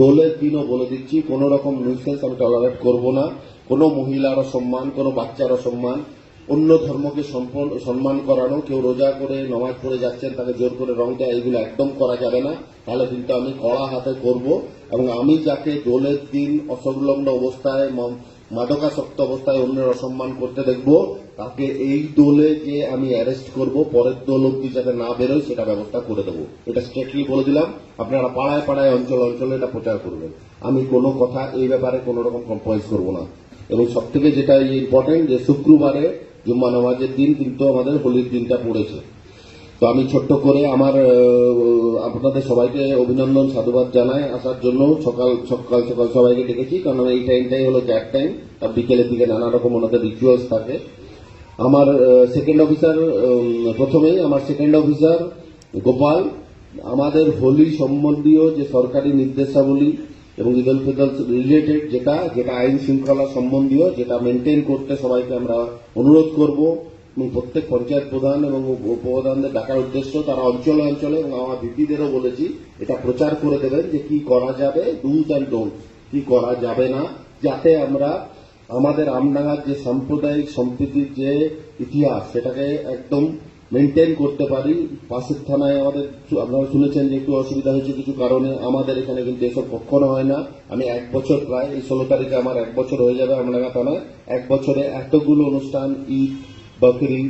দোলের দিনও বলে দিচ্ছি, কোনো রকম নিউসেন্স আমি টলারেট করব না। কোনো মহিলার সম্মান, কোনো বাচ্চার সম্মান, অন্য ধর্মকে সম্মান করানো, কেউ রোজা করে, নমাজ পড়ে যাচ্ছেন, তাকে জোর করে রং দেয়, এগুলো একদম করা যাবে না। তাহলে কিন্তু আমি কড়া হাতে করব এবং আমি যাকে দোলের দিন অসংলগ্ন অবস্থায় মাদকাসক্ত অবস্থায় অন্যের অসম্মান করতে দেখব, তাকে এই দোলে যে আমি অ্যারেস্ট করব, পরের দোল অব্দি যাতে না বেরোয়, সেটা ব্যবস্থা করে দেবো। এটা স্ট্রেটলি বলে দিলাম। আপনারা পাড়ায় পাড়ায়, অঞ্চল অঞ্চলে এটা প্রচার করবেন। আমি কোনো কথা এই ব্যাপারে কোনো রকম কম্প্রোমাইজ করব না। এবং সব থেকে যেটা ইম্পর্টেন্ট যে শুক্রবারে জুম্মা নামাজের দিন কিন্তু আমাদের হোলির দিনটা পড়েছে। তো আমি ছোট্ট করে আমার আপনাদের সবাইকে অভিনন্দন, সাধুবাদ জানাই আসার জন্য। সকাল সকাল সকাল সবাইকে ডেকেছি, কারণ এই টাইমটাই হলো জ্যাক টাইম তার বিকেলের দিকে নানা রকম ওনাদের রিচুয়ালস থাকে। আমার সেকেন্ড অফিসার প্রথমেই আমার সেকেন্ড অফিসার গোপাল। আমাদের হোলি সম্বন্ধীয় যে সরকারি নির্দেশাবলী এবং ঈদ উল রিলেটেড যেটা যেটা আইন শৃঙ্খলা সম্বন্ধীয়, যেটা মেনটেন করতে সবাইকে আমরা অনুরোধ করব। এবং প্রত্যেক পঞ্চায়েত প্রধান এবং উপপ্রধানদের ডাকার উদ্দেশ্য তারা অঞ্চলে অঞ্চলে এবং আমার দিদিদেরও বলেছি, এটা প্রচার করে দেবেন যে কি করা যাবে ডুজ অ্যান্ড ডোন্ট কি করা যাবে না, যাতে আমরা আমাদের আমডাঙ্গার যে সাম্প্রদায়িক সম্প্রীতির যে ইতিহাস, সেটাকে একদম মেনটেন করতে পারি। পাশের থানায় আমাদের আপনারা শুনেছেন যে একটু অসুবিধা হয়েছে কিছু কারণে আমাদের এখানে কিন্তু এসব কখনো হয় না। আমি এক বছর প্রায়, এই ষোলো তারিখে আমার এক বছর হয়ে যাবে আমডাঙ্গা থানায়। এক বছরে এতগুলো অনুষ্ঠান, ঈদ বকরি,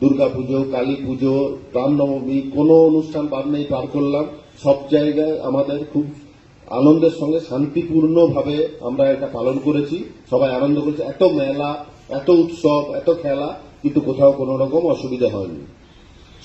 দুর্গাপুজো কালী পুজো রামনবমী, কোনো অনুষ্ঠান বাদ নেই, পার করলাম। সব জায়গায় আমাদের খুব আনন্দের সঙ্গে শান্তিপূর্ণভাবে আমরা এটা পালন করেছি। সবাই আনন্দ করেছি। এত মেলা, এত উৎসব, এত খেলা, কিন্তু কোথাও কোনো রকম অসুবিধা হয়নি।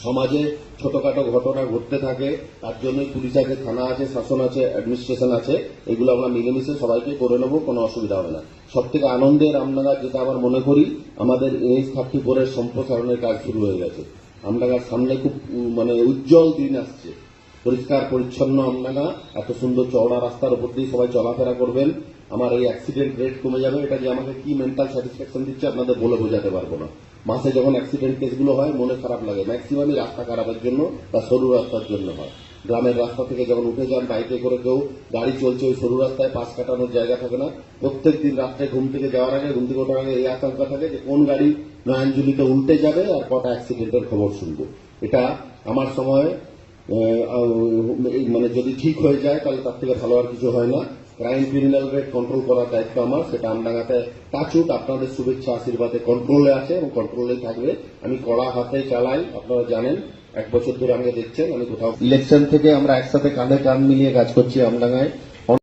সমাজে ছোটখাটো ঘটনা ঘটতে থাকে, তার জন্যই পুলিশ আছে, থানা আছে, শাসন আছে অ্যাডমিনিস্ট্রেশন আছে, এগুলো আমরা মিলেমিশে সবাইকে করে নেব, কোনো অসুবিধা হবে না। সব থেকে আনন্দের আমনাগা যেটা আমার মনে করি, আমাদের এইচ থার্টি ফোরের সম্প্রসারণের কাজ শুরু হয়ে গেছে। আমনাগার সামনে খুব মানে উজ্জ্বল দিন আসছে। পরিষ্কার, পরিচ্ছন্ন আমনাগা, এত সুন্দর চওড়া রাস্তার উপর দিয়ে সবাই চলাফেরা করবেন। আমার এই অ্যাক্সিডেন্ট রেট কমে যাবে, এটা যে আমাকে কি মেন্টাল স্যাটিসফ্যাকশন দিচ্ছে আপনাদের বলে বোঝাতে পারব না। মাসে যখন অ্যাক্সিডেন্ট কেসগুলো হয়, মনে খারাপ লাগে। ম্যাক্সিমামই রাস্তা খারাপের জন্য বা সরু রাস্তার জন্য হয়। গ্রামের রাস্তা থেকে যখন উঠে যান, বাইকে করে কেউ গাড়ি চলছে, ওই সরু রাস্তায় পাশ কাটানোর জায়গা থাকে না। প্রত্যেক দিন রাত্রে ঘুম থেকে যাওয়ার আগে, ঘুম থেকে ওঠার আগে এই আশঙ্কা থাকে যে, কোন গাড়ি নয়নজুলিতে উল্টে যাবে আর কটা অ্যাক্সিডেন্টের খবর শুনব। এটা আমার সময় মানে যদি ঠিক হয়ে যায়, তাহলে তার থেকে ভালো আর কিছু হয় না। ক্রাইম ক্রিমিনাল রেট কন্ট্রোল করার দায়িত্ব আমার, সেটা আমডাঙ্গাতে টাচুট আপনাদের শুভেচ্ছা, আশীর্বাদে কন্ট্রোলে আছে এবং কন্ট্রোলে থাকবে। আমি কড়া হাতে চালাই, আপনারা জানেন, এক বছর ধরে আমাকে দেখছেন, আমি কোথাও ইলেকশন থেকে আমরা একসাথে কাঁধে কাঁধ মিলিয়ে কাজ করছি আমডাঙ্গায়।